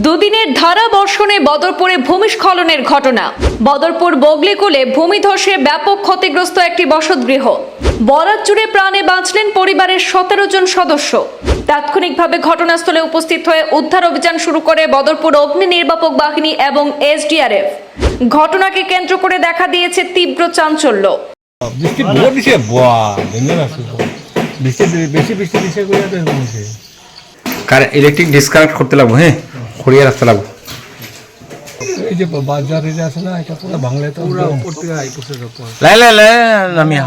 দুদিনের ধারা বর্ষণে বদরপুরে ভূমিস্খলনের ঘটনা। বদরপুর বগলিকুলে ভূমিধসে ব্যাপক ক্ষতিগ্রস্ত একটি বসতগৃহ। বরাত জুড়ে প্রাণে বাঁচলেন পরিবারের সতেরো জন সদস্য। তাৎক্ষণিকভাবে ঘটনাস্থলে উপস্থিত হয়ে উদ্ধার অভিযান শুরু করে বদরপুর অগ্নি নির্বাপক বাহিনী এবং এসডিআরএফ। ঘটনাকে কেন্দ্র করে দেখা দিয়েছে তীব্র চাঞ্চল্য। ইলেকট্রিক ডিসকানেক্ট করতে লাগবো হ্যাঁ? খড়িয়ে রাস্তা লাগবে। এই যে বাজার এই যে আছে না এটা পুরো বাংলায় তো পুরো উপর থেকে আই পড়ছে সব লাই লাই লাই নামিয়া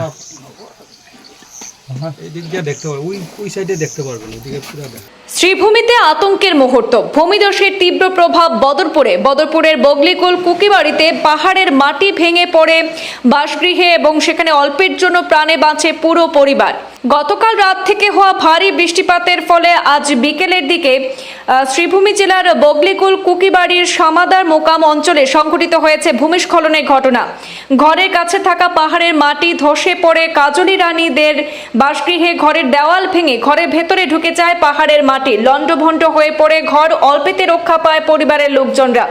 এদিক দিয়ে দেখতে পারবেন ওই ওই সাইডে দেখতে পারবেন ওদিকে পুরো শ্রীভূমিতে আতঙ্কের মুহূর্ত। ভূমিধসের তীব্র প্রভাব বদরপুরে। বদরপুরের বগলিকুল কুকিবাড়িতে পাহাড়ের মাটি ভেঙে পড়ে বাসগৃহে এবং সেখানে অল্পের জন্য প্রাণে বাঁচে পুরো পরিবার। গতকাল রাত থেকে হওয়া ভারী বৃষ্টিপাতের ফলে আজ বিকেলের দিকে শ্রীভূমি জেলার বগলিকুল কুকিবাড়ির সামাদার মোকাম অঞ্চলে সংঘটিত হয়েছে ভূমিস্খলনের ঘটনা। ঘরের কাছে থাকা পাহাড়ের মাটি ধসে পড়ে কাজলি রানীদের বাসগৃহে ঘরের দেওয়াল ভেঙে ঘরের ভেতরে ঢুকে যায় পাহাড়ের মাটি লণ্ডভণ্ড হয়ে পড়ে ঘর অল্পেতে রক্ষা পায় পরিবারের লোকজনরা।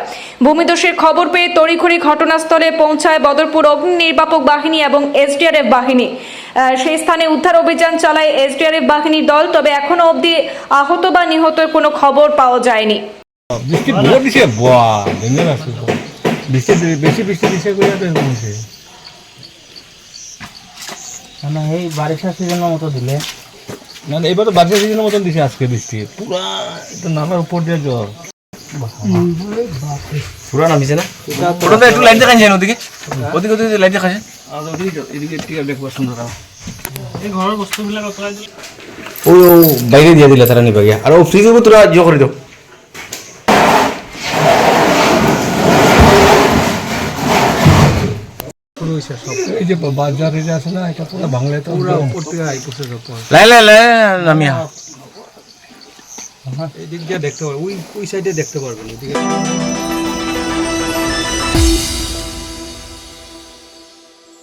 ভূমিদোষের খবর পেয়ে তড়িঘড়ি ঘটনাস্থলে পৌঁছায় বদরপুর অগ্নি নির্বাপক বাহিনী এবং এসডিআরএফ বাহিনী। আহ, সেই স্থানে উদ্ধার অভিযান চালায় এসডিআরএফ বাহিনীর দল তবে এখনও অবধি আহত বা নিহতের কোনো খবর পাওয়া যায়নি। বৃষ্টি বহুত দিছে। বাহ দিনে আছে বৃষ্টি বেশি বৃষ্টি দিছে কইয়া তো হইছে মানে এই বারিশা সিজনের মতো দিলে। না না এবার তো বারিশা সিজনের মতন দিছে আজকে বৃষ্টি। পুরা এটা নালার উপর দিয়ে জল পুরা নামিছে না? ওটা তো একটু লাইট দেখাইছে ওদিকে। ওদিকে ওদিকে লাইট আর ওদিকে এদিকে টিকা দেখবা সুন্দর ও ও বাইরে দিয়ে দিলে তারা নিবা গিয়া আর ও ফ্রিজের তোরা জিও করে দাও শুরু হয়েছে সব। এই যে বাজার এই আছে না এটা পুরো বাংলায় তো পুরো উপর থেকে আই পড়ছে সব লাই লাই লাই নামিয়া। এদিক দিয়ে দেখতে পারবেন ওই ওই সাইডে দেখতে পারবেন ওদিকে